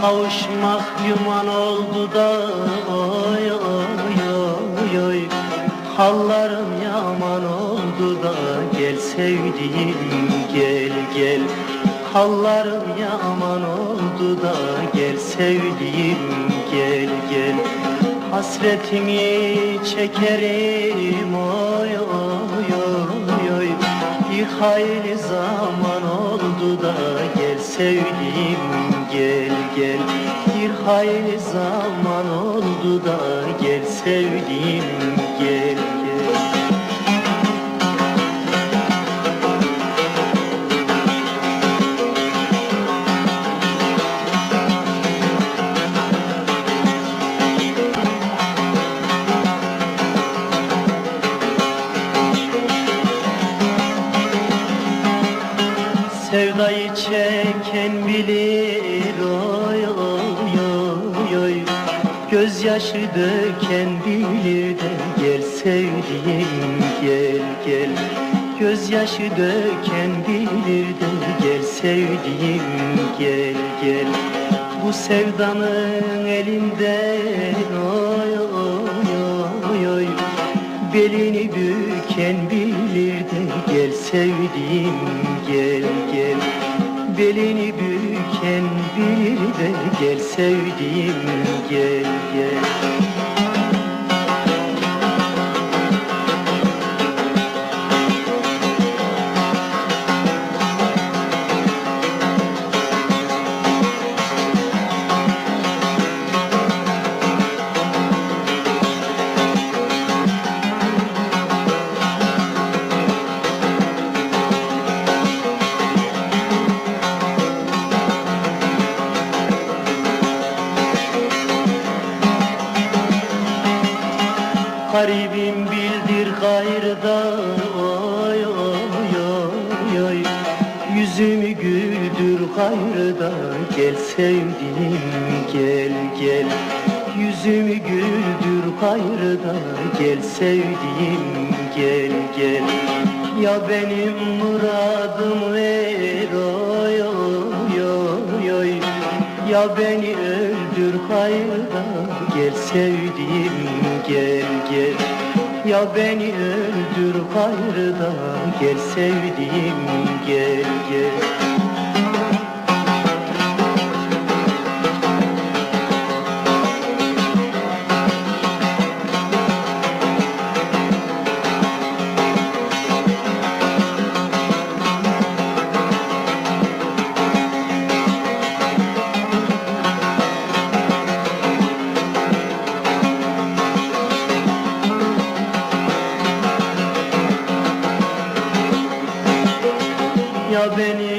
Kavuşmak yuman oldu da oy oy oy oy. Hallarım yaman oldu da gel sevdiğim gel gel. Hallarım yaman oldu da gel sevdiğim gel gel. Hasretini çekerim oy oy oy oy. Bir hayli zaman oldu da gel sevdiğim gel gel. Bir hayli zaman oldu da gel sevdiğim gel çeken bilir oy oy oy oy. Gözyaşı döken bilir de gel sevdiğim gel gel. Gözyaşı döken bilir de gel sevdiğim gel gel. Bu sevdanın elinden oy oy oy oy. Belini büken bilir de gel sevdiğim gel gel Belini büken bilir de gel sevdiğim gel gel gayrıda oy oy oy oy. Yüzümü güldür gayrıda gel sevdiğim gel gel. Yüzümü güldür gayrıda gel sevdiğim gel gel. Ya benim muradım ver oy oy oy oy. Ya beni öldür hayırda gel sevdiğim gel gel Ya beni öldür hayırda gel sevdiğim gel gel Ya benim muradım ver